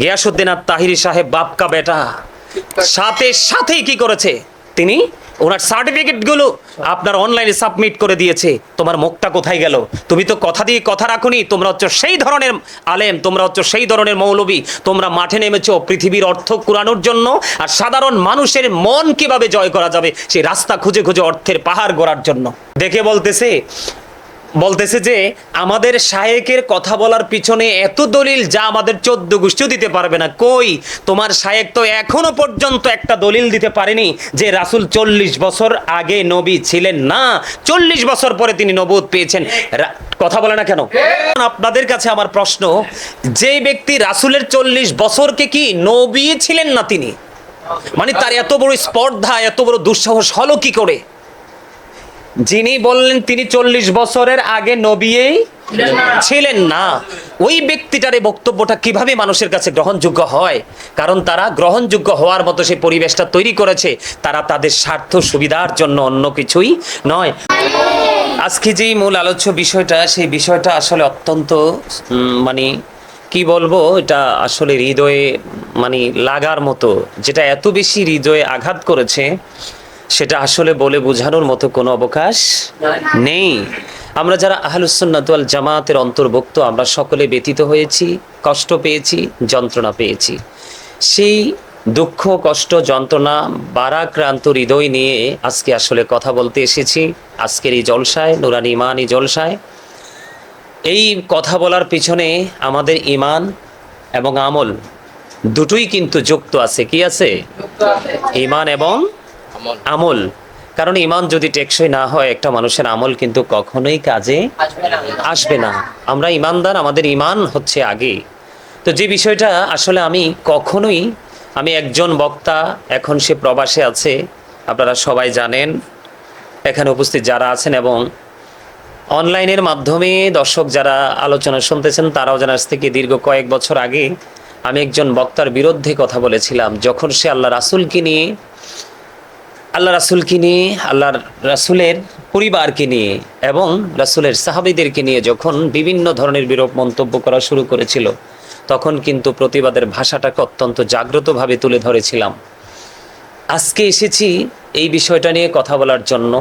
গিয়াসুদ্দিন আর তাহিরি সাহেব বাপকা বেটা। সাথে সাথেই কি করেছে? তিনি ওনার সার্টিফিকেটগুলো আপনার অনলাইনে সাবমিট করে দিয়েছে। তোমার মুখটা কোথায় গেল? তুমি তো কথা দিয়ে কথা রাখুনি, তোমরা হচ্ছে সেই ধরনের আলেম, তোমরা হচ্ছে সেই ধরনের মৌলবী। তোমরা মাঠে নেমেছো পৃথিবীর অর্থ কুরানোর জন্য, আর সাধারণ মানুষের মন কীভাবে জয় করা যাবে, সেই রাস্তা খুঁজে খুঁজে অর্থের পাহাড় গড়ার জন্য। দেখে বলতেছে বলতেছে যে, আমাদের শায়েকের কথা বলার পিছনে এত দলিল যা আমাদের চোদ্দ গোষ্ঠীও দিতে পারবে না। কই? তোমার শায়েক তো এখনও পর্যন্ত একটা দলিল দিতে পারেনি যে, রাসুল চল্লিশ বছর আগে নবী ছিলেন না। চল্লিশ বছর পরে তিনি নবুদ পেয়েছেন। কথা বলে না কেন? আপনাদের কাছে আমার প্রশ্ন, যে ব্যক্তি রাসুলের চল্লিশ বছরকে কি নবী ছিলেন না তিনি? মানে তার এত বড় স্পর্ধা, এত বড় দুঃসাহস হলো কি করে? যিনি বললেন, তিনি চল্লিশ বছরের আগে নবীই ছিলেন না। ওই ব্যক্তিটার এই বক্তব্যটা কীভাবে মানুষের কাছে গ্রহণযোগ্য হয়? কারণ তারা গ্রহণযোগ্য হওয়ার মতো সেই পরিবেশটা তৈরি করেছে। তারা তাদের স্বার্থ সুবিধার জন্য অন্য কিছুই নয়। আজকে যেই মূল আলোচ্য বিষয়টা, সেই বিষয়টা আসলে অত্যন্ত মানে কি বলব, এটা আসলে হৃদয়ে মানে লাগার মতো, যেটা এত বেশি হৃদয়ে আঘাত করেছে। সেটা আসলে বলে বোঝানোর মতো কোনো অবকাশ নেই। আমরা যারা আহলুসন্নাতুয়াল জামাতের অন্তর্ভুক্ত আমরা সকলে ব্যতীত হয়েছি কষ্ট পেয়েছি যন্ত্রণা পেয়েছি। সেই দুঃখ কষ্ট যন্ত্রণা বারাক্রান্ত হৃদয় নিয়ে আজকে আসলে কথা বলতে এসেছি। আজকের এই জলসায় নুরানি ইমান এই জলসায়। এই কথা বলার পিছনে আমাদের ইমান এবং আমল দুটোই কিন্তু যুক্ত আছে। কি আছে? ইমান এবং আমল। কারণ ইমান যদি টেকসই না হয় একটা মানুষের আমল কিন্তু কখনোই কাজে আসবে না। আমরা ইমানদার আমাদের ইমান হচ্ছে আগে। তো যে বিষয়টা আসলে আমি কখনোই আমি একজন বক্তা এখন সে প্রবাসে আছে আপনারা সবাই জানেন এখানে উপস্থিত যারা আছেন এবং অনলাইনের মাধ্যমে দর্শক যারা আলোচনা শুনতেছেন তারাও যেন আজ থেকে দীর্ঘ কয়েক বছর আগে আমি একজন বক্তার বিরুদ্ধে কথা বলেছিলাম। যখন সে আল্লাহ রাসুলকে নিয়ে আল্লাহ রাসুলকে নিয়ে, আল্লাহর রাসুলের পরিবারকে নিয়ে এবং রাসুলের সাহাবিদেরকে নিয়ে যখন বিভিন্ন ধরনের বিরূপ মন্তব্য করা শুরু করেছিল, তখন কিন্তু প্রতিবাদের ভাষাটাকে অত্যন্ত জাগ্রতভাবে তুলে ধরেছিলাম। আজকে এসেছি এই বিষয়টা নিয়ে কথা বলার জন্য।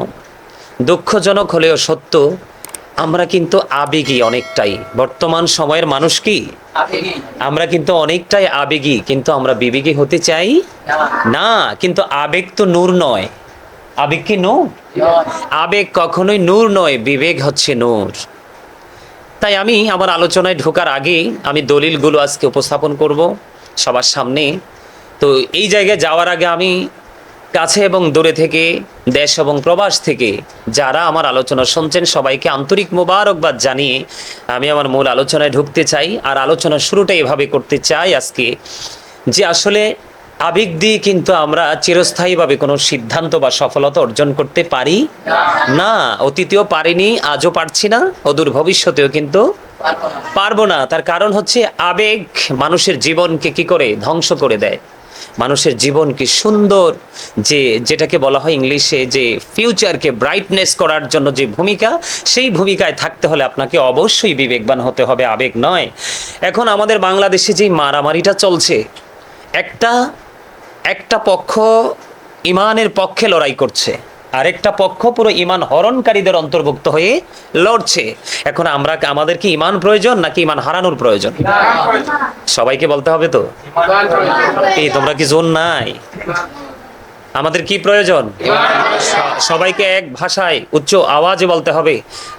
দুঃখজনক হলেও সত্য আমরা কিন্তু আবেগী অনেকটাই। বর্তমান সময়ের মানুষ কি? আমরা কিন্তু অনেকটাই আবেগী কিন্তু আমরা বিবেকী হতে চাই? না কিন্তু আবেগ তো নূর নয়। আবেগ কি নূর? আবেগ কখনোই নূর নয় বিবেক হচ্ছে নূর। তাই আমি আমার আলোচনায় ঢোকার আগে আমি দলিলগুলো আজকে উপস্থাপন করব সবার সামনে। তো এই জায়গায় যাওয়ার আগে আমি কাছে এবং দূরে থেকে দেশ এবং প্রবাস থেকে যারা আমার আলোচনা শুনছেন, সবাইকে আন্তরিক মোবারকবাদ জানিয়ে আমি আমার মূল আলোচনায় ঢুকতে চাই। আর আলোচনা শুরুটা এভাবে করতে চাই আজকে যে আসলে আবেগ দিয়ে কিন্তু আমরা চিরস্থায়ীভাবে কোনো সিদ্ধান্ত বা সফলতা অর্জন করতে পারি না। অতীতেও পারিনি, আজও পারছি না, অদূর ভবিষ্যতেও কিন্তু পারব না। তার কারণ হচ্ছে আবেগ মানুষের জীবনকে কি করে ধ্বংস করে দেয়? মানুষের জীবন কি সুন্দর? যে, যেটাকে বলা হয় ইংলিশে যে ফিউচারকে ব্রাইটনেস করার জন্য যে ভূমিকা, সেই ভূমিকায় থাকতে হলে আপনাকে অবশ্যই বিবেকবান হতে হবে, আবেগ নয়। এখন আমাদের বাংলাদেশে যেই মারামারিটা চলছে, একটা একটা পক্ষ ইমানের পক্ষে লড়াই করছে। আরেকটা পক্ষ পুরো ইমান হরণকারীদের অন্তর্ভুক্ত হয়ে লড়ছে। এখন আমরা আমাদের কি ইমান প্রয়োজন নাকি ইমান হারানোর প্রয়োজন? সবাইকে বলতে হবে তো? এই তোমরা কি জোন নাই? আমাদের কি প্রয়োজন? সবাইকে এক ভাষায় উচ্চ আওয়াজে বলতে হবে।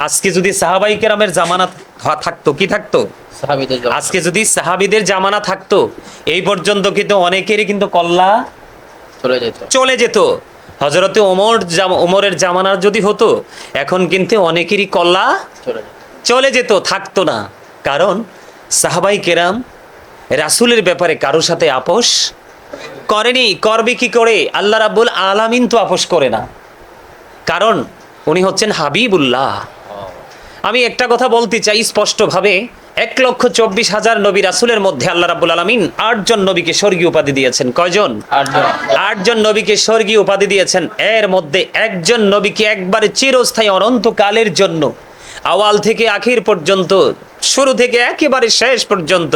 আজকে যদি সাহাবাই কেরামের জামানা থাকতো কি থাকতো? আজকে যদি সাহাবিদের জামানা থাকতো এই পর্যন্ত কিন্তু অনেকেরই কিন্তু কল্লা চলে যেত। চলে যেত। হজরতে ওমর জাম- ওমরের জামানার যদি হতো এখন কিন্তু অনেকেরই কল্লা চলে যেত। থাকতো না। কারণ সাহাবাই কেরাম রাসুলের ব্যাপারে কারোর সাথে আপোষ করেনি। করবে কি করে? আল্লাহ রাব্বুল আলামিন তো আপোষ করে না। কারণ উনি হচ্ছেন হাবিবুল্লাহ। আমি একটা কথা বলতে চাই স্পষ্টভাবে। এক লক্ষ চব্বিশ হাজার নবী রাসুলের মধ্যে আল্লাহ রাবুল আলমিন আটজন নবীকে স্বর্গীয় উপাধি দিয়েছেন। কয়জন? আটজন। আটজন নবীকে স্বর্গীয় উপাধি দিয়েছেন। এর মধ্যে একজন নবীকে একবারে চিরস্থায়ী অনন্তকালের জন্য। আওয়াল থেকে আখির পর্যন্ত শুরু থেকে একেবারে শেষ পর্যন্ত,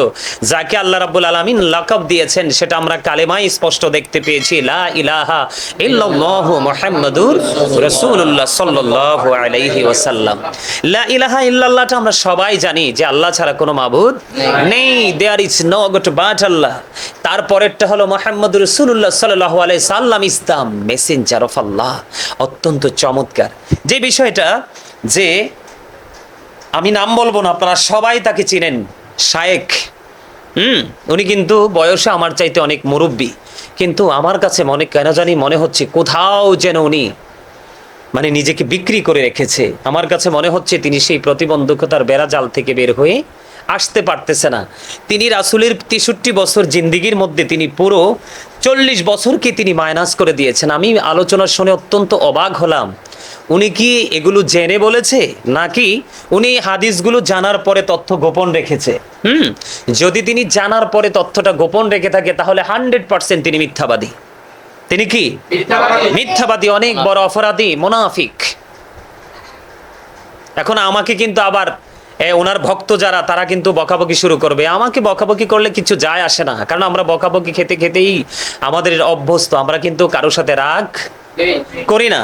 যাকে আল্লাহ রাব্বুল আলামিন লাকাব দিয়েছেন, সেটা আমরা কালেমায় স্পষ্ট দেখতে পেয়েছি, লা ইলাহা ইল্লাল্লাহু মুহাম্মাদুর রাসূলুল্লাহ সাল্লাল্লাহু আলাইহি ওয়াসাল্লাম। লা ইলাহা ইল্লাল্লাহটা আমরা সবাই জানি যে আল্লাহ ছাড়া কোনো মাবুদ নেই there is no god but আল্লাহ। তারপরেরটা হলো মোহাম্মদ রসুল্লাহ সাল্লাহ আলাই সাল্লাম ইসলাম মেসেঞ্জার অফ আল্লাহ অত্যন্ত চমৎকার। যে বিষয়টা যে আমি নাম বলব না, আপনারা সবাই তাকে চিনেন শায়েক হুম, উনি কিন্তু বয়সে আমার চাইতে অনেক মুরব্বী। কিন্তু আমার কাছে মনে, কেন জানি মনে হচ্ছে কোথাও যেন উনি মানে নিজেকে বিক্রি করে রেখেছে। আমার কাছে মনে হচ্ছে তিনি সেই প্রতিবন্ধকতার বেড়াজাল থেকে বের হয়ে আসতে পারতেছে না। তিনি রাসুলের তেষট্টি বছর জিন্দিগির মধ্যে তিনি পুরো চল্লিশ বছরকে তিনি মাইনাস করে দিয়েছেন। আমি আলোচনা শুনে অত্যন্ত অবাক হলাম। উনি কি এগুলো জেনে বলেছে? নাকি উনি হাদিসগুলো জানার পরে তথ্য গোপন রেখেছে? হুম যদি তিনি জানার পরে তথ্যটা গোপন রেখে থাকে তাহলে হান্ড্রেড পার্সেন্ট তিনি মিথ্যাবাদী। তিনি কি? মিথ্যাবাদী। অনেক বড় অপরাধী মোনাফিক। এখন আমাকে কিন্তু আবার ওনার ভক্ত যারা তারা কিন্তু বকাবকি শুরু করবে। আমাকে বকাবকি করলে কিছু যায় আসে না কারণ আমরা বকাবকি খেতে খেতেই আমাদের অভ্যস্ত আমরা কিন্তু কারোর সাথে রাগ করি না।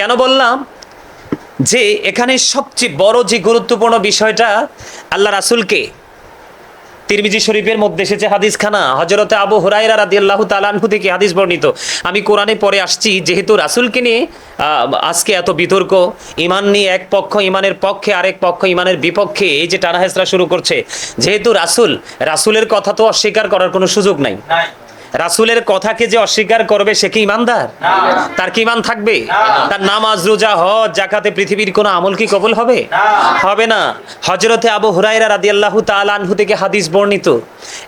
কেন বললাম? যে এখানে সবচেয়ে বড় যে গুরুত্বপূর্ণ বিষয়টা আল্লাহ রাসুলকে তিরমিজি শরীফের মধ্যে এসেছে হাদিস খানা হজরতে আবু হুরাইরা রাদিয়াল্লাহু তাআলাহু থেকে হাদিস বর্ণিত। আমি কোরআনে পরে আসছি, যেহেতু রাসূলকে নিয়ে আজকে এত বিতর্ক ইমান নিয়ে এক পক্ষ ইমানের পক্ষে, আরেক পক্ষ ইমানের বিপক্ষে, এই যে টানাহেসরা শুরু করছে, যেহেতু রাসূল, রাসূলের কথা তো অস্বীকার করার কোনো সুযোগ নাই। রাসূলের কথাকে যে অস্বীকার করবে সে কি ইমানদার তার কি ইমান থাকবে? তার নামাজ রোজা হজ জাকাতে পৃথিবীর কোনো আমল কি কবুল হবে? হবে না। হজরতে আবু হুরাইরা রাদিয়াল্লাহু তাআলা আনহু থেকে হাদিস বর্ণিত।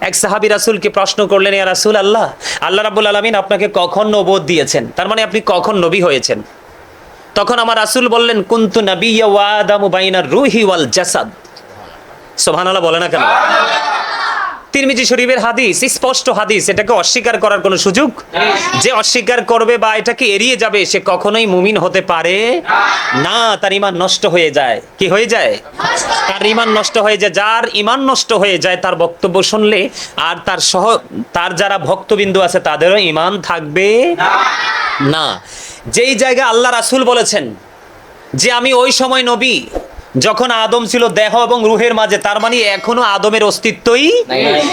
এক সাহাবী রাসূলকে প্রশ্ন করলেন ইয়া রাসূল আল্লাহ আল্লাহ রাবুল আলামিন আপনাকে কখন নবোধ দিয়েছেন? তার মানে আপনি কখন নবী হয়েছেন? তখন আমার রাসূল বললেন কুনতু নবী ওয়া আদামু বাইনার রূহি ওয়াল জাসাদ। সুবহানাল্লাহ বলে না কেন? তিরমিজি শরীফের হাদিস, স্পষ্ট হাদিস, এটাকে অস্বীকার করার কোনো সুযোগ? যে অস্বীকার করবে বা এটাকে এড়িয়ে যাবে, সে কখনোই মুমিন হতে পারে না। তার ইমান নষ্ট হয়ে যায়। কি হয়ে যায়? তার ইমান নষ্ট হয়ে যায়। যার ইমান নষ্ট হয়ে যায়, তার বক্তব্য শুনলে আর তার সহ, তার যারা ভক্তবিন্দু আছে, তাদেরও ইমান থাকবে না। যেই জায়গায় আল্লাহ রাসূল বলেছেন যে, আমি ওই সময় নবী যখন আদম ছিল দেহ এবং রুহের মাঝে তার মানে এখনও আদমের অস্তিত্বই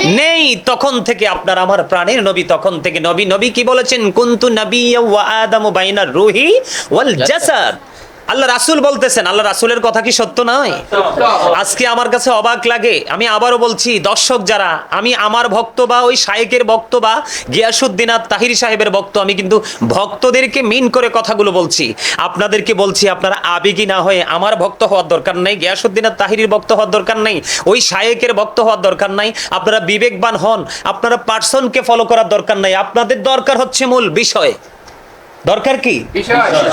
নেই। তখন থেকে আপনার আমার প্রাণের নবী তখন থেকে নবী নবী কি বলেছেন? কুন্তু নবী ওয়া আদম বাইনার রুহি ওয়াল জাসাদ। আল্লাহ রাসুল বলতেছেন, আল্লাহ রাসুলের কথা কি সত্য নয়? আজকে আমার কাছে অবাক লাগে। আমি আবারও বলছি, দর্শক যারা, আমি আমার ভক্ত বা ওই শায়েকের ভক্ত বা গিয়াসুদ্দিন আর তাহির সাহেবের ভক্ত, আমি কিন্তু ভক্তদেরকে মিন করে কথাগুলো বলছি। আপনাদেরকে বলছি, আপনারা আবেগী না হয়ে আমার ভক্ত হওয়ার দরকার নেই, গিয়াসুদ্দিন আর তাহিরির ভক্ত হওয়ার দরকার নেই, ওই শায়েকের ভক্ত হওয়ার দরকার নাই, আপনারা বিবেকবান হন, আপনারা পার্সনকে ফলো করার দরকার নাই। আপনাদের দরকার হচ্ছে মূল বিষয়। দরকার কি?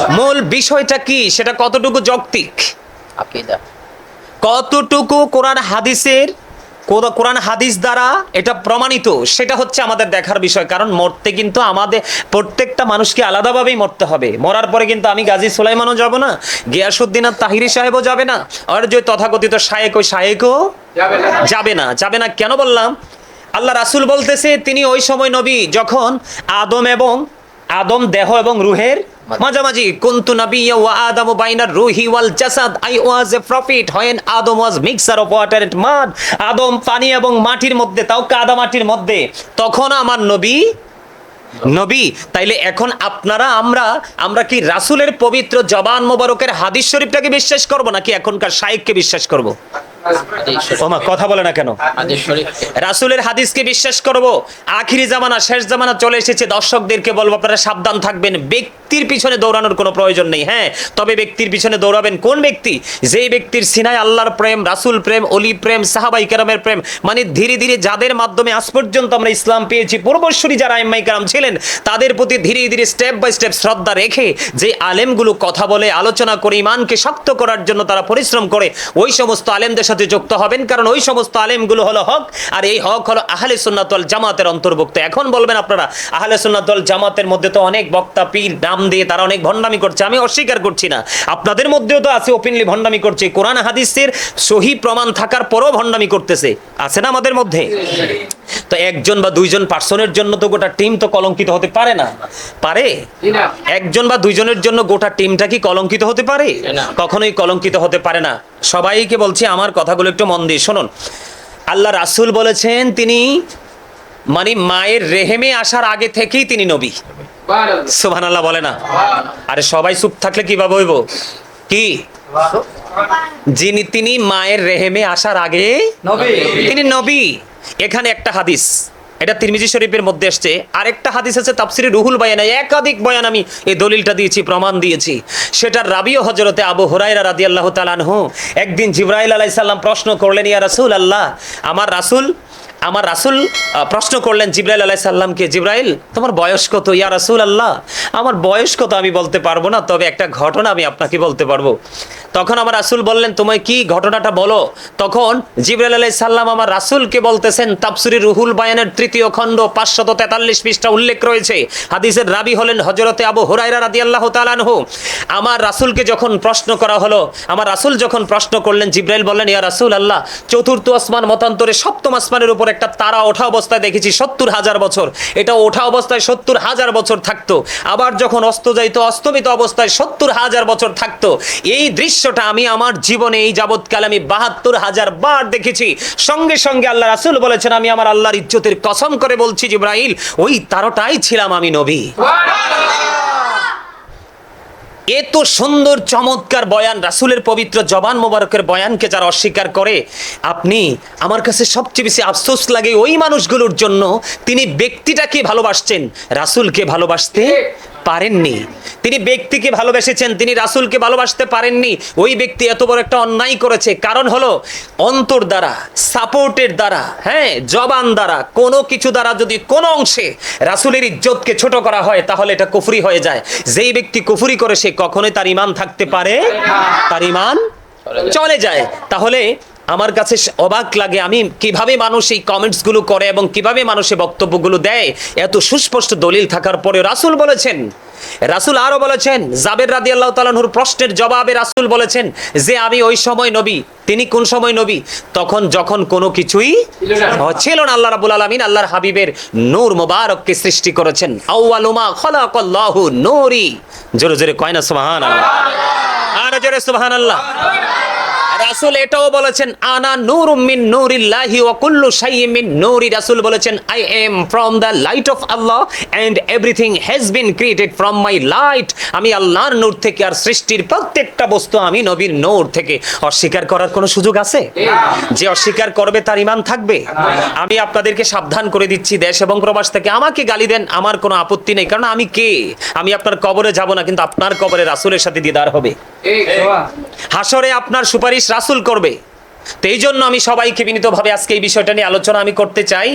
মূল বিষয়টা কি? সেটা কতটুকু যৌক্তিক? কতটুকু কোরআন হাদিসের কোর- কোরআন হাদিস দ্বারা এটা প্রমাণিত? সেটা হচ্ছে আমাদের দেখার বিষয় কারণ মরতে কিন্তু আমাদের প্রত্যেকটা মানুষকে আলাদাভাবেই মরতে হবে। মরার পরে কিন্তু আমি গাজী সুলাইমানও যাব না গিয়াসুদ্দিন আর তাহিরি সাহেবও যাবে না আর যে তথাকথিত শায়েক ওই শায়েকও যাবে না। যাবে না কেন বললাম? আল্লাহ রাসুল বলতেছে তিনি ওই সময় নবী যখন আদম এবং আদম দেহ এবং রুহের মাঝামাঝি। কুনতু ওয়া আদামু বাইনার রুহি ওয়াল Jasad. I was a prophet. When Adam was mixer of water and mud. Adam পানি এবং মাটির মধ্যে তাও কাদা মাটির মধ্যে। তখন আমার নবী নবী তাইলে এখন আপনারা আমরা আমরা কি রাসূলের পবিত্র জবান মোবারকের হাদিস শরীফটাকে বিশ্বাস করব নাকি এখনকার শাইখকে বিশ্বাস করব। ওমা কথা বলে না কেন? রাসূলের হাদিসকে বিশ্বাস করব আখিরি জামানা শেষ জামানা চলে এসেছে দর্শকদেরকে বলব আপনারা সাবধান থাকবেন ব্যক্তির পিছনে দৌড়ানোর কোনো প্রয়োজন নেই হ্যাঁ? তবে ব্যক্তির পিছনে দৌড়াবেন কোন ব্যক্তি? যেই ব্যক্তির সিনায় আল্লাহর প্রেম রাসূল প্রেম অলি প্রেম সাহাবাই কেরামের প্রেম মানে ধীরে ধীরে যাদের মাধ্যমে আজ পর্যন্ত আমরা ইসলাম পেয়েছি পূর্বসূরি যারা আইম্মাই কেরাম ছিলেন তাদের প্রতি ধীরে ধীরে স্টেপ বাই স্টেপ শ্রদ্ধা রেখে যে আলেমগুলো কথা বলে আলোচনা করে ইমানকে শক্ত করার জন্য তারা পরিশ্রম করে ওই সমস্ত আলেমদের সাথে যুক্ত হবেন কারণ ওই সমস্ত আলেমগুলো হলো হক আর এই হক হলো আহলে সুন্নাতল জামাতের অন্তর্ভুক্ত। এখন বলবেন আপনারা আহলে সুন্নাতল জামাতের মধ্যে তো অনেক বক্তা পীর নাম দিয়ে তারা অনেক ভণ্ডামি করছে আমি অস্বীকার করছি না। আপনাদের মধ্যেও তো আছে ওপেনলি ভণ্ডামি করছে কোরআন হাদিসের সহি প্রমাণ থাকার পরও ভণ্ডামি করতেছে। আছে না আমাদের মধ্যে? তো একজন বা দুইজন পার্সনের জন্য তো গোটা টিম তো কলঙ্কিত হতে পারে না। পারে? একজন বা দুইজনের জন্য গোটা টিমটা কি কলঙ্কিত হতে পারে? না। কখনোই কলঙ্কিত হতে পারে না। সবাইকে বলছি আমার কথাগুলো একটু মন দিয়ে শুনুন। আল্লাহ রাসূল বলেছেন তিনি মানে মায়ের রেহেমে আসার আগে থেকেই তিনি নবী। সুবহানাল্লাহ। বলে না? আরে সবাই চুপ থাকলে কীভাবে হইব? কি? যিনি তিনি মায়ের রেহেমে আসার আগে তিনি নবী। এখানে একটা হাদিস। এটা তিরমিজি শরীফের মধ্যে আসছে। আরেকটা হাদিস আছে, তাফসিরে রুহুল বায়ানা একাধিক বয়ান আমি এই দলিলটা দিয়েছি, প্রমাণ দিয়েছি। সেটার রাবিও হজরতে আবু হুরাইরা রাদিয়াল্লাহু তাআলা আনহু একদিন জিব্রাইল আলাইহিস সালাম প্রশ্ন করলেন, ইয়া রাসূল আল্লাহ আমার রাসূল আমার রাসূল প্রশ্ন করলেন জিব্রাইল আলাইহিস সালামকে, জিব্রাইল, তোমার বয়স কত? ইয়া রাসূল আল্লাহ আমার বয়স কত আমি বলতে পারব না, তবে একটা ঘটনা আমি আপনাকে বলতে পারব। তখন আমার রাসূল বললেন, তোমায় কি ঘটনাটা বলো? তখন জিব্রাইল আলাইহিস সাল্লাম আমার রাসূলকে বলতেছেন, তাফসিরে রুহুল বায়ানের তৃতীয় খণ্ড, পাঁচশত তেতাল্লিশ পৃষ্ঠা উল্লেখ রয়েছে। হাদিসের রাবি হলেন হজরতে আবু হুরাইরা রাদিয়াল্লাহু তাআলা আনহু। আমার রাসূলকে যখন প্রশ্ন করা হলো, আমার রাসূল যখন প্রশ্ন করলেন, জিব্রাইল বললেন, ইয়া রাসূল আল্লাহ চতুর্থ আসমান মতান্তরে সপ্তম আসমানের উপর একটা তারা ওঠা অবস্থায় দেখেছি, সত্তর হাজার বছর। এটা ওঠা অবস্থায় সত্তর হাজার বছর থাকতো। আবার যখন অস্ত যাইতো অস্তমিত অবস্থায় সত্তর হাজার বছর থাকতো, এই দৃশ্যটা আমি আমার জীবনে এই যাবৎকাল আমি বাহাত্তর হাজার বার দেখেছি। সঙ্গে সঙ্গে আল্লাহ রাসূল বলেছেন, আমি আমার আল্লাহর ইজ্জতের কসম করে বলছি, জিব্রাইল, ওই তারটাই ছিলাম আমি নবী। এত সুন্দর চমৎকার বয়ান রাসুলের পবিত্র জবান মোবারকের বয়ানকে যারা অস্বীকার করে আপনি আমার কাছে সবচেয়ে বেশি আফসোস লাগে ওই মানুষগুলোর জন্য তিনি ব্যক্তিটাকে ভালোবাসছেন রাসুলকে ভালোবাসতে পারেননি। তিনি ব্যক্তিকে ভালোবেসেছেন, তিনি রাসুলকে ভালোবাসতে পারেননি। ওই ব্যক্তি এত বড় একটা অন্যায় করেছে। কারণ হলো, অন্তর দ্বারা, সাপোর্টের দ্বারা হ্যাঁ জবান দ্বারা, কোনো কিছু দ্বারা যদি কোনো অংশে রাসুলের ইজ্জতকে ছোট করা হয়, তাহলে এটা কুফরি হয়ে যায়। যেই ব্যক্তি কুফরি করে, সে কখনোই তার ইমান থাকতে পারে তার ইমান চলে যায়। তাহলে আমার কাছে অবাক লাগে, আমি কীভাবে মানুষ এই কমেন্টসগুলো করে এবং কীভাবে মানুষ বক্তব্যগুলো দেয়? এত সুস্পষ্ট দলিল থাকার পরে রাসূল বলেছেন, রাসূল আরও বলেছেন, জাবের রাদি আল্লাহ তালাহুর প্রশ্নের জবাবে রাসুল বলেছেন যে, আমি ওই সময় নবী। তিনি কোন সময় নবী? তখন যখন কোনো কিছুই ছিল না। আল্লাহ রাবুল আলমিন আল্লাহর হাবিবের নূর মোবারককে সৃষ্টি করেছেন। নূরি। জোরে জোরে কয় না, সুবহানাল্লাহ। আর জোরে, সুবহানাল্লাহ। রাসূল এটাও বলেছেন, আনা নূরুম মিন নূরিল্লাহি ওয়া কুল্লু শাইইন মিন নূরি। রাসূল বলেছেন, I am from the light of Allah and everything has been created from my light. আমি আল্লাহর নূর থেকে আর সৃষ্টির প্রত্যেকটা বস্তু আমি নবীর নূর থেকে অস্বীকার করার কোনো সুযোগ আছে? যে অস্বীকার করবে তার ইমান থাকবে? আমি আপনাদেরকে সাবধান করে দিচ্ছি দেশ এবং প্রবাস থেকে। আমাকে গালি দেন, আমার কোনো আপত্তি নেই। কারণ আমি কে? আমি আপনার কবরে যাব না, কিন্তু আপনার কবরে রাসূলের সাথে দিদার হবে। হাসরে আপনার সুপারিশ রাসুল করবে। তো এই জন্য আমি সবাইকে বিনীতভাবে আজকে এই বিষয়টা নিয়ে আলোচনা আমি করতে চাই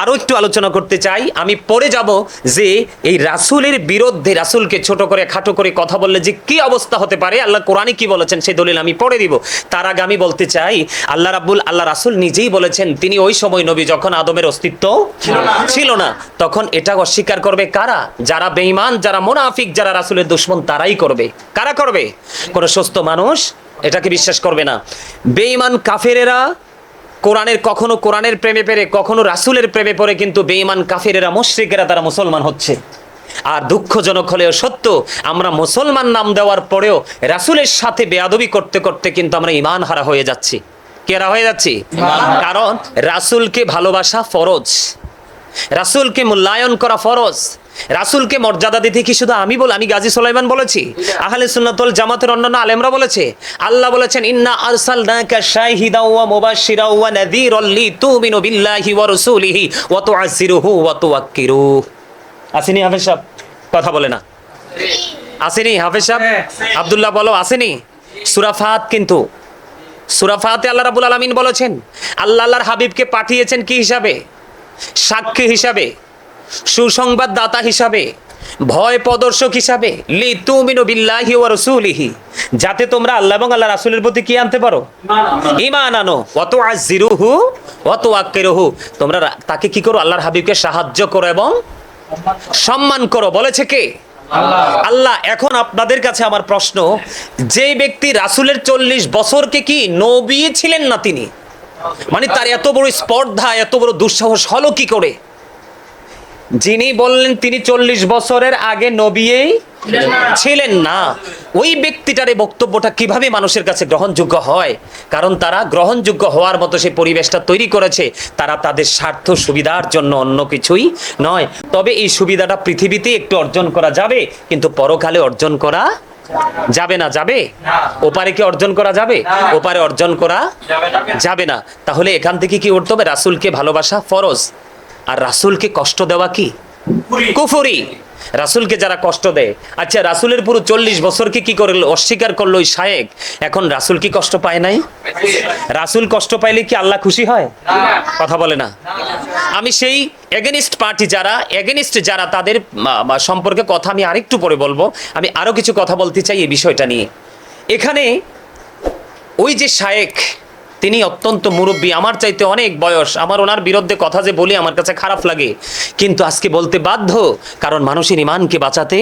আরও একটু আলোচনা করতে চাই। আমি পরে যাব যে এই রাসূলের বিরুদ্ধে রাসূলকে ছোট করে খাটো করে কথা বললে যে কি অবস্থা হতে পারে আল্লাহ কোরআনে কি বলেছেন সেই দলিল আমি পড়ে দিব। তার আগে আমি বলতে চাই আল্লাহ রাব্বুল আল্লাহ রাসুল নিজেই বলেছেন তিনি ওই সময় নবী যখন আদমের অস্তিত্ব ছিল না তখন এটা অস্বীকার করবে কারা? যারা বেঈমান যারা মোনাফিক যারা রাসূলের দুশ্মন তারাই করবে। কারা করবে? কোনো সুস্থ মানুষ এটাকে বিশ্বাস করবে না। বেঈমান কাফেরেরা কোরআনের কখনো কোরআনের প্রেমে পেরে কখনো রাসূলের প্রেমে পড়ে কিন্তু বেঈমান কাফেরেরা মুশরিকেরা তারা মুসলমান হচ্ছে। আর দুঃখজনক হলেও সত্য আমরা মুসলমান নাম দেওয়ার পরেও রাসূলের সাথে বেয়াদবি করতে করতে কিন্তু আমরা ইমান হারা হয়ে যাচ্ছি। কেরা হয়ে যাচ্ছি? কারণ রাসূলকে ভালোবাসা ফরজ। রাসূলকে মূল্যায়ন করা ফরজ। রাসূলকে মর্যাদা দিতে কি শুধু আমি বল, আমি গাজী সুলাইমান বলেছি? আহলে সুন্নাতুল জামাতের অন্যান্য আলেমরা বলেছে? আল্লাহ বলেছেন, ইন্না আরসালনাকা শাহিদাও ওয়া মুবাশশিরাও ওয়া নাযীরাল লিতুমিনু বিল্লাহি ওয়া রাসূলিহি ওয়া তুআজ্জিরুহু ওয়া তুওয়াক্কিরুহু আসেনি হাফেজ সাহেব? কথা বলে না। আসেনি হাফেজ সাহেব? আব্দুল্লাহ বলো, আসেনি? সূরা ফাত কিন্তু। সূরা ফাতে আল্লাহ রাব্বুল আলামিন বলেছেন, আল্লাহ আল্লাহর হাবিবকে পাঠিয়েছেন কি হিসাবে? সাক্ষী হিসাবে। সুসংবাদ দাতা হিসাবে, ভয় প্রদর্শক হিসাবে লি তুমিনু বিল্লাহি ওয়া রাসূলিহি। যাতে তোমরা আল্লাহ এবং আল্লাহ রাসূলের প্রতি কি আনতে পারো? ঈমান আনো। অত আজিরুহু অত আক্কিরুহু তোমরা তাকে কি করো? আল্লাহর হাবিবকে সাহায্য করো এবং সম্মান করো। বলেছে কে? আল্লাহ। এখন আপনাদের কাছে আমার প্রশ্ন। যে ব্যক্তি রাসূলের চল্লিশ বছরকে কি নবী ছিলেন না তিনি? মানে তার এত বড় স্পর্ধা, এত বড় দুঃসাহস হলো কি করে? যিনি বললেন, তিনি চল্লিশ বছরের আগে নবিয়েই ছিলেন না। ওই ব্যক্তিটার এই বক্তব্যটা কীভাবে মানুষের কাছে গ্রহণযোগ্য হয়? কারণ তারা গ্রহণযোগ্য হওয়ার মতো সেই পরিবেশটা তৈরি করেছে, তারা তাদের স্বার্থ সুবিধার জন্য অন্য কিছুই নয়। তবে এই সুবিধাটা পৃথিবীতে একটু অর্জন করা যাবে, কিন্তু পরকালে অর্জন করা যাবে না, যাবে? ওপারে কি অর্জন করা যাবে? ওপারে অর্জন করা যাবে না। তাহলে এখান থেকে কি উঠতে হবে? রাসূলকে ভালোবাসা ফরজ। আর রাসূলকে কষ্ট দেওয়া কি? কুফরি। রাসূলকে যারা কষ্ট দেয়। আচ্ছা রাসূলের পুরো চল্লিশ বছরকে কি করল? অস্বীকার করল ওই শায়েক? এখন রাসূল কি কষ্ট পায় নাই? রাসুল কষ্ট পাইলে কি আল্লাহ খুশি হয়? কথা বলে না। আমি সেই এগেনিস্ট পার্টি যারা এগেনিস্ট যারা তাদের সম্পর্কে কথা আমি আরেকটু পরে বলব। আমি আরও কিছু কথা বলতে চাই এই বিষয়টা নিয়ে। এখানে ওই যে শায়েক তিনি অত্যন্ত মুরব্বী। আমার চাইতে অনেক বয়স। আমার ওনার বিরুদ্ধে কথা যে বলি আমার কাছে খারাপ লাগে। কিন্তু আজকে বলতে বাধ্য কারণ মানুষের ইমানকে বাঁচাতে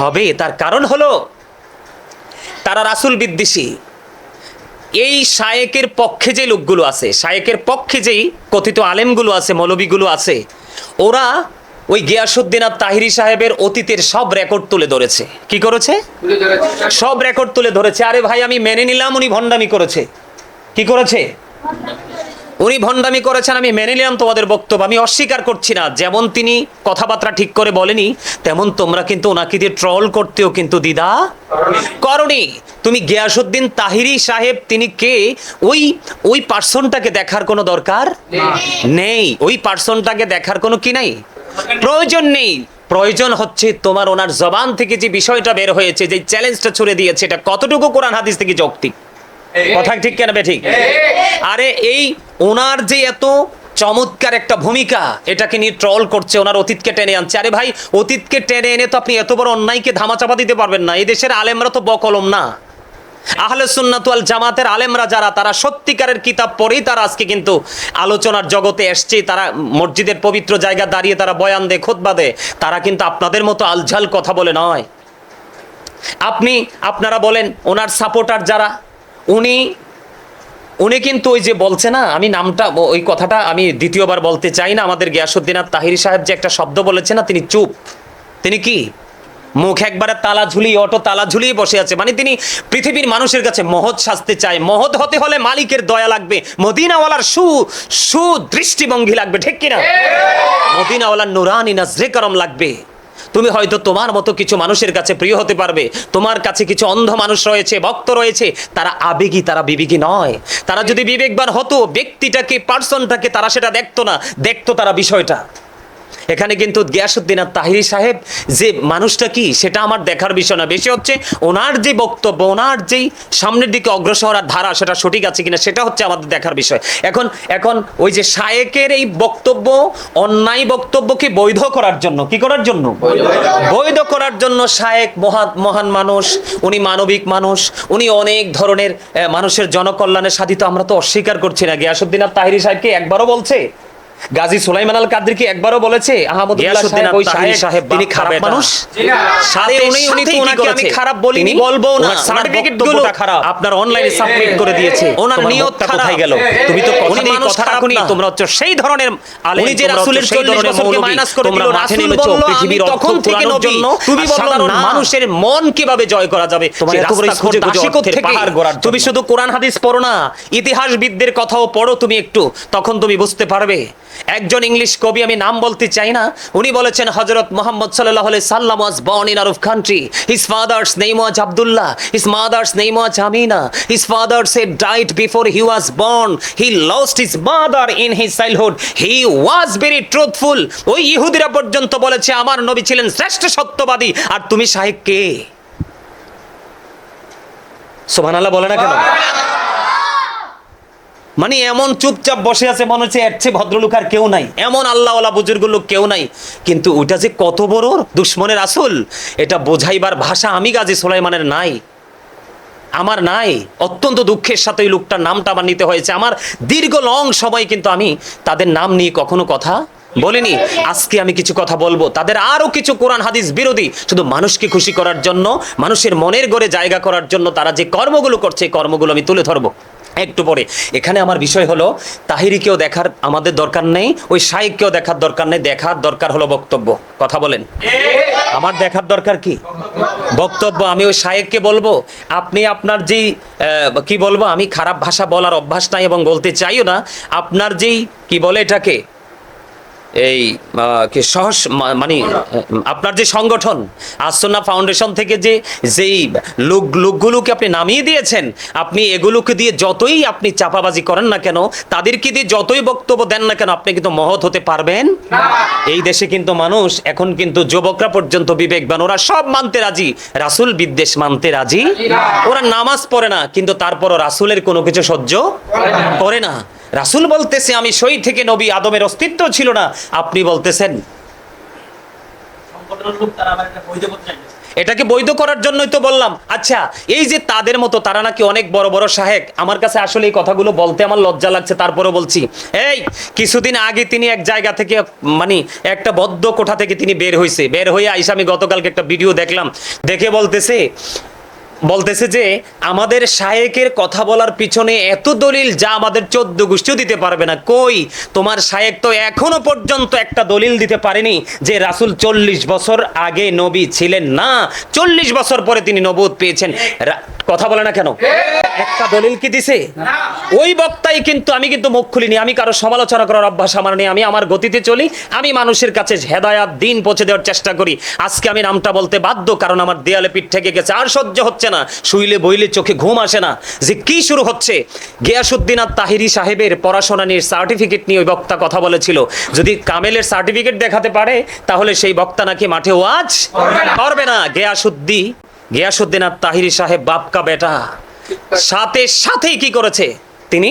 হবে। তার কারণ হলো তারা রাসূল বিদ্বেষী। এই শায়েকের পক্ষে যে লোকগুলো আছে শায়েকের পক্ষে যেই কথিত আলেমগুলো আছে মৌলবীগুলো আছে ওরা ওই গিয়াসুদ্দিন আর তাহিরি সাহেবের অতীতের সব রেকর্ড তুলে ধরেছে। কি করেছে? সব রেকর্ড তুলে ধরেছে। আরে ভাই আমি মেনে নিলাম উনি ভণ্ডামি করেছে। কি করেছে? উনি ভণ্ডামি করেছেন, আমি মেনে নিলাম তোমাদের বক্তব্য, আমি অস্বীকার করছি না। যেমন তিনি কথাবার্তা ঠিক করে বলেনি, তেমন তোমরা কিন্তু ওনাকে দিয়ে ট্রল করতেও কিন্তু দ্বিধা করনি। তুমি গিয়াসুদ্দিন তাহিরি সাহেব, তিনি কে? ওই ওই পার্সনটাকে দেখার কোনো দরকার নেই। ওই পার্সনটাকে দেখার কোনো কি নাই? প্রয়োজন নেই। প্রয়োজন হচ্ছে তোমার ওনার জবান থেকে যে বিষয়টা বের হয়েছে, যে চ্যালেঞ্জটা ছুড়ে দিয়েছে, এটা কতটুকু কোরআন হাদিস থেকে যৌক্তিক? কথা ঠিক কেন ঠিক? আরে এই ওনার যে এত চমৎকার একটা ভূমিকা এটাকে নিয়ে ট্রল করছে ওনার অতীতকে টেনে আনছে। আরে ভাই অতীতকে টেনে এনে তো আপনি এত বড় অন্যায়কে ধামাচাপা দিতে পারবেন না। এই দেশের আলেমরা তো বকলম না। আহলে সুন্নাতুয়াল জামাতের আলেমরা যারা তারা সত্যিকারের কিতাব পড়েই তারা আজকে কিন্তু আলোচনার জগতে এসছে। তারা মসজিদের পবিত্র জায়গা দাঁড়িয়ে তারা বয়ান দেয় খোদবা দেয়। তারা কিন্তু আপনাদের মতো আলঝাল কথা বলে নয়। আপনি আপনারা বলেন ওনার সাপোর্টার যারা উনি উনি কিন্তু ওই যে বলছে না আমি নামটা ওই কথাটা আমি দ্বিতীয়বার বলতে চাই না আমাদের গিয়াসুদ্দিন আর তাহিরি সাহেব যে একটা শব্দ বলেছে না তিনি চুপ। তিনি কি? মুখ একবারে তালা ঝুলিয়ে অটো তালা ঝুলিয়ে বসে আছে। মানে তিনি পৃথিবীর মানুষের কাছে মহৎ সাজতে চায়। মহৎ হতে হলে মালিকের দয়া লাগবে মদিনাওয়ালার সু সুদৃষ্টিভঙ্গি লাগবে ঠিক কিনা? মদিনাওয়ালার নুরানি নাজরে করম লাগবে। তুমি হয়তো তোমার মতো কিছু মানুষের কাছে প্রিয় হতে পারবে। তোমার কাছে কিছু অন্ধ মানুষ রয়েছে, ভক্ত রয়েছে, তারা আবেগী, তারা বিবেকী নয়। তারা যদি বিবেকবান হতো, ব্যক্তিটাকে পার্সনটাকে তারা সেটা দেখতো না, দেখতো তারা বিষয়টা। এখানে কিন্তু গিয়াসুদ্দিন আর তাহিরি সাহেব, যে মানুষটা কি, সেটা আমার দেখার বিষয় না। বেশি হচ্ছে, ওনার যে বক্তব্য, ওনার যেই সামনের দিকে অগ্রসর আর ধারা, সেটা সঠিক আছে কিনা, সেটা হচ্ছে আমাদের দেখার বিষয়। এখন এখন ওই যে শায়েকের এই বক্তব্য, অন্যায় বক্তব্যকে বৈধ করার জন্য, কি করার জন্য? বৈধ করার জন্য শায়েক মহান মহান মানুষ, উনি মানবিক মানুষ, উনি অনেক ধরনের মানুষের জনকল্যাণের সাধিত আমরা তো অস্বীকার করছি না। গিয়াসুদ্দিন আর তাহিরি সাহেবকে একবারও বলছে? গাজী সুলাইমান আল কাদের কি একবারও বলেছে আহমদুল্লাহ ওই সাহেব সাহেব তিনি খারাপ মানুষ। সাথে সাথে উনি- উনি তো ওনাকে আমি খারাপ বলিনি, বলব না। ওনার ওনার সার্টিফিকেটগুলো খারাপ। আপনার অনলাইনে সাবমিট করে দিয়েছে। ওনার নিয়ত কোথায় গেল? তুমি তো উনি মানুষ খারাপ না। তোমরা হচ্ছে সেই ধরনের আলেম উনি যে রাসূলের 40 বছরকে মাইনাস করে দিল, রাসূল বলল, পৃথিবীর তখন থেকে নবী। তুমি আর না। মানুষের মন কীভাবে জয় করা যাবে? সেই রাস্তা খুঁজে খুঁজে অর্থের পাহাড় গড়ার তুমি শুধু কোরআন হাদিস পড়ো না ইতিহাসবিদদের কথাও পড়ো তুমি একটু। তখন তুমি বুঝতে পারবে একজন ইংলিশ কবি, আমি নাম বলতে চাই না। উনি বলেছেন হজরত মোহাম্মদ সাল্লাহ সাল্লাম was born in Arab country his father's name was Abdullah his mother's name was Amina his father said died before he was born he lost his mother in his childhood he was very truthful ওই ইহুদিরা পর্যন্ত বলেছে, আমার নবী ছিলেন শ্রেষ্ঠ সত্যবাদী। আর তুমি সাহেব কে? সোভানাল্লাহ বলে না কেন? মানে এমন চুপচাপ বসে আছে মনে হচ্ছে এর চেয়ে ভদ্রলোক আর কেউ নাই। এমন আল্লাহওয়ালা বুজুর্গ লোক কেউ নাই। কিন্তু ওইটা যে কত বড় দুশ্মনের আসল, এটা বোঝাইবার ভাষা আমি গাজী সোলাইমানের নাই। আমার নাই। অত্যন্ত দুঃখের সাথে ওই লোকটার নামটা আমার নিতে হয়েছে। আমার দীর্ঘ লং সময় কিন্তু আমি তাদের নাম নিয়ে কখনো কথা বলিনি। আজকে আমি কিছু কথা বলব। তাদের আরও কিছু কোরআন হাদিস বিরোধী, শুধু মানুষকে খুশি করার জন্য, মানুষের মনের গড়ে জায়গা করার জন্য তারা যে কর্মগুলো করছে কর্মগুলো আমি তুলে ধরবো। একটু পরে। এখানে আমার বিষয় হলো, তাহিরিকেও দেখার আমাদের দরকার নেই, ওই শাইককেও দেখার দরকার নেই, দেখার দরকার হলো বক্তব্য। কথা বলেন। আমার দেখার দরকার কি? বক্তব্য আমি ওই শায়েককে বলব। আপনি আপনার যেই কি বলব আমি? খারাপ ভাষা বলার অভ্যাস নাই এবং বলতে চাইও না। আপনার যেই, কি বলে এটাকে? এই কি সহস মানে আপনার যে সংগঠন আসন্না ফাউন্ডেশন থেকে যে যেই লোক লোকগুলোকে আপনি নামিয়ে দিয়েছেন আপনি এগুলোকে দিয়ে যতই আপনি চাপাবাজি করেন না কেন তাদেরকে দিয়ে যতই বক্তব্য দেন না কেন আপনি কিন্তু মহৎ হতে পারবেন। এই দেশে কিন্তু মানুষ এখন কিন্তু যুবকরা পর্যন্ত বিবেকবান ওরা সব মানতে রাজি রাসুল বিদ্বেষ মানতে রাজি। ওরা নামাজ পড়ে না কিন্তু তারপরও রাসুলের কোনো কিছু সহ্য করে না। রাসুল বলতেছে আমি সই থেকে নবী আদমের অস্তিত্ব ছিল না। আপনি বলতেছেন এটাকে বৈধ করার জন্যই তো বললাম। আচ্ছা এই যে তাদের মতো তারা নাকি অনেক বড় বড় সাহেব আমার কাছে আসলে এই কথাগুলো বলতে আমার লজ্জা লাগছে তারপরে বলছি। এই কিছুদিন আগে তিনি এক জায়গা থেকে মানে একটা বদ্ধ কোঠা থেকে তিনি বের হয়েছে বের হয়ে আইসা আমি গতকালকে একটা ভিডিও দেখলাম। দেখে বলতেছে বলতেছে যে, আমাদের শায়েকের কথা বলার পিছনে এত দলিল যা আমাদের চোদ্দ গোষ্ঠীও দিতে পারবে না। কই? তোমার শায়েক তো এখনও পর্যন্ত একটা দলিল দিতে পারেনি যে, রাসুল চল্লিশ বছর আগে নবী ছিলেন না। চল্লিশ বছর পরে তিনি নবুত পেয়েছেন। কথা বলে না কেন? একটা দলিল কি দিছে? ওই বক্তাই কিন্তু আমি কিন্তু মুখ খুলিনি, আমি কারও সমালোচনা করার অভ্যাস আমার নেই, আমি আমার গতিতে চলি, আমি মানুষের কাছে হেদায়াত, দিন পৌঁছে দেওয়ার চেষ্টা করি। আজকে আমি নামটা বলতে বাধ্য, কারণ আমার দেয়ালে পিঠ থেকে গেছে, আর সহ্য হচ্ছে না, শুইলে বইলে চোখে ঘুম আসে না। যে কি শুরু হচ্ছে? গিয়াসুদ্দিন আর তাহিরি সাহেবের পড়াশোনা নিয়ে সার্টিফিকেট নিয়ে ওই বক্তা কথা বলেছিল। যদি কামেলের সার্টিফিকেট দেখাতে পারে, তাহলে সেই বক্তা নাকি মাঠে ওয়াজ করবে না। গিয়াসুদ্দি গিয়াসুদ্দিন আর তাহিরি সাহেব বাপকা বেটা। সাথে সাথেই কি করেছে? তিনি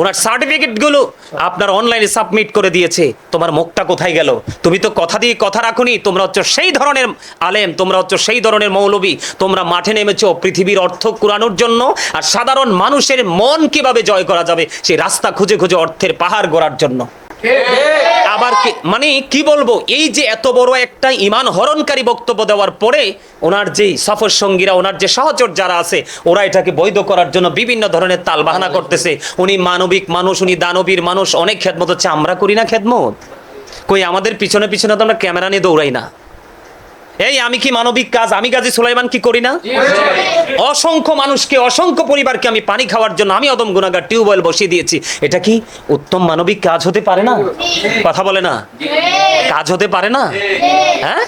ওনার সার্টিফিকেটগুলো আপনার অনলাইনে সাবমিট করে দিয়েছে। তোমার মুখটা কোথায় গেল? তুমি তো কথা দিয়ে কথা রাখুনি, তোমরা হচ্ছে সেই ধরনের আলেম, তোমরা হচ্ছে সেই ধরনের মৌলবী। তোমরা মাঠে নেমেছো পৃথিবীর অর্থ কুরানোর জন্য, আর সাধারণ মানুষের মন কীভাবে জয় করা যাবে, সেই রাস্তা খুঁজে খুঁজে অর্থের পাহাড় গড়ার জন্য। আবার মানে কি বলব? এই যে এত বড় একটা ইমান হরণকারী বক্তব্য দেওয়ার পরে ওনার যে সফর সঙ্গীরা, ওনার যে সহচর যারা আছে, ওরা এটাকে বৈধ করার জন্য বিভিন্ন ধরনের তাল বাহানা করতেছে। উনি মানবিক মানুষ, উনি দানবীর মানুষ, অনেক খেদমত হচ্ছে। আমরা করি না খেদমত। কই, আমাদের পিছনে পিছনে তো আমরা ক্যামেরা নিয়ে দৌড়াই না। এই আমি কি মানবিক কাজ? আমি গাজী সুলাইমান কি করি না? অসংখ্য মানুষকে অসংখ্য পরিবারকে আমি পানি খাওয়ার জন্য আমি অদম গুণাগার টিউবওয়েল বসিয়ে দিয়েছি। এটা কি উত্তম মানবিক কাজ হতে পারে না? কথা বলে না? কাজ হতে পারে না? হ্যাঁ?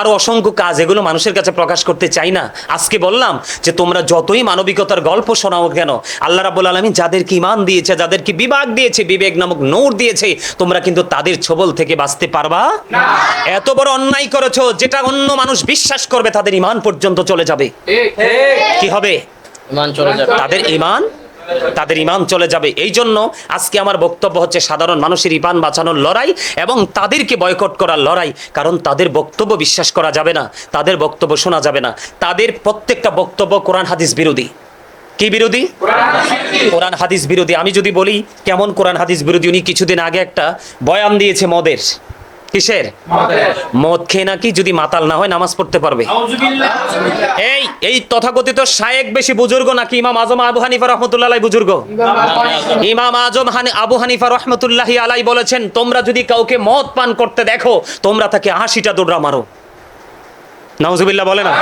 আরও অসংখ্য কাজ এগুলো মানুষের কাছে প্রকাশ করতে চাই না। আজকে বললাম যে তোমরা যতই মানবিকতার গল্প শোনাও কেন আল্লাহ রাবুল আলমী যাদেরকে ইমান দিয়েছে যাদেরকে বিভাগ দিয়েছে বিবেক নামক নূর দিয়েছে তোমরা কিন্তু তাদের ছবল থেকে বাঁচতে পারবা? এত বড় অন্যায় করেছ যেটা অন্য মানুষ বিশ্বাস করবে তাদের ইমান পর্যন্ত চলে যাবে। কি হবে? ইমান চলে যাবে। তাদের ইমান তাদের ইমান চলে যাবে। এই জন্য আজকে আমার বক্তব্য হচ্ছে সাধারণ মানুষের ইমান বাঁচানোর লড়াই এবং তাদেরকে বয়কট করার লড়াই, কারণ তাদের বক্তব্য বিশ্বাস করা যাবে না, তাদের বক্তব্য শোনা যাবে না। তাদের প্রত্যেকটা বক্তব্য কোরআন হাদিস বিরোধী। কি বিরোধী? কোরআন হাদিস বিরোধী। আমি যদি বলি, কেমন কোরআন হাদিস বিরোধী? উনি কিছুদিন আগে একটা বয়ান দিয়েছে মদের। কিসের? মদ খেয়ে নাকি যদি মাতাল না হয় নামাজ পড়তে পারবে। এই এই তথাকথিত শায়েক বেশি বুজুর্গ নাকি ইমাম আজম আবু হানিফা রহমতুল্লাহ বুজুর্গ? ইমাম আজম হানি আবু হানিফা রহমতুল্লাহি আলাই বলেছেন, তোমরা যদি কাউকে মদ পান করতে দেখো, তোমরা তাকে আশিটা দৌড়া মারো। নাউজুবিল্লাহ বলে না?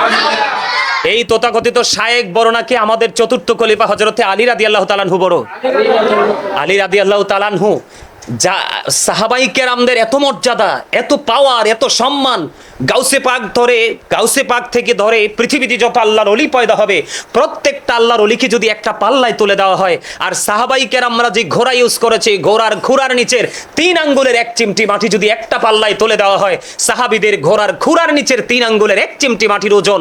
এই তথাকথিত শায়েক বড় নাকি আমাদের চতুর্থ খলিফা হজরতে আলী রাদি আল্লাহ তালানহু বড়? আলী রাদি আল্লাহ তালানহু যা সাহাবাই কেরামদের এত মর্যাদা, এত পাওয়ার এত সম্মান, গাউসে পাক ধরে, গাউসে পাক থেকে ধরে পৃথিবীতে যত আল্লাহর অলি পয়দা হবে, প্রত্যেকটা আল্লাহর অলিকে যদি একটা পাল্লায় তুলে দেওয়া হয়, আর সাহাবাই কেরামরা যে ঘোড়া ইউজ করেছে, ঘোড়ার ঘোড়ার নিচের তিন আঙ্গুলের এক চিমটি মাটি যদি একটা পাল্লায় তুলে দেওয়া হয়, সাহাবিদের ঘোড়ার খুরার নিচের তিন আঙ্গুলের এক চিমটি মাটির ওজন